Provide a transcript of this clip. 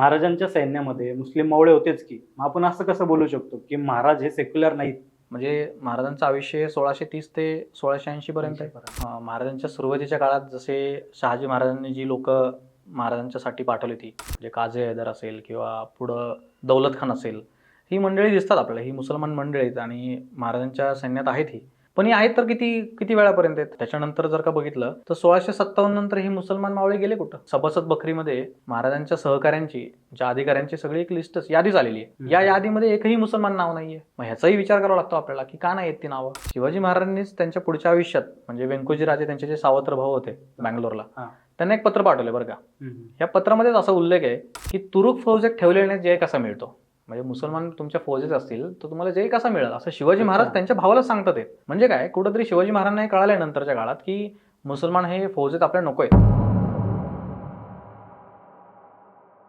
महाराजांच्या सैन्यामध्ये मुस्लिम मावळे होतेच की. मग आपण असं कसं बोलू शकतो की महाराज हे सेक्युलर नाहीत? म्हणजे महाराजांचं आयुष्य सोळाशे तीस ते सोळाशे ऐंशी पर्यंत आहे. महाराजांच्या सुरुवातीच्या काळात जसे शहाजी महाराजांनी जी लोक महाराजांच्यासाठी पाठवली ती म्हणजे काझे हैदर असेल किंवा पुढं दौलत खान असेल ही मंडळी दिसतात आपल्याला ही मुसलमान मंडळी आहेत आणि महाराजांच्या सैन्यात आहेत ही. पण ही आहेत तर किती किती वेळापर्यंत आहेत? त्याच्यानंतर जर का बघितलं तर सोळाशे सत्तावन्न नंतर ही मुसलमान मावळे गेले कुठं? सभासद बकरीमध्ये महाराजांच्या सहकाऱ्यांची ज्या अधिकाऱ्यांची सगळी एक लिस्टच यादीच आलेली आहे. या यादीमध्ये एकही मुसलमान नाव नाहीये. मग ह्याचाही विचार करावा लागतो आपल्याला की का नाही आहेत ती नावं? शिवाजी महाराजांनीच त्यांच्या पुढच्या आयुष्यात म्हणजे व्यंकोजी राजे त्यांचे जे सावत्र भाऊ होते बँगलोरला. त्यांना एक पत्र पाठवले बरं का. या पत्रामध्येच असा उल्लेख आहे की तुरुक फौजेत ठेवलेले जय कसा मिळतो? म्हणजे मुसलमान तुमच्या फौजेत असतील तर तुम्हाला जय कसा मिळेल? असं शिवाजी महाराज. त्यांच्या भावाला सांगतात म्हणजे काय? कुठंतरी शिवाजी महाराजांना हे कळालंय नंतरच्या काळात की मुसलमान हे फौजेत आपल्या नको आहेत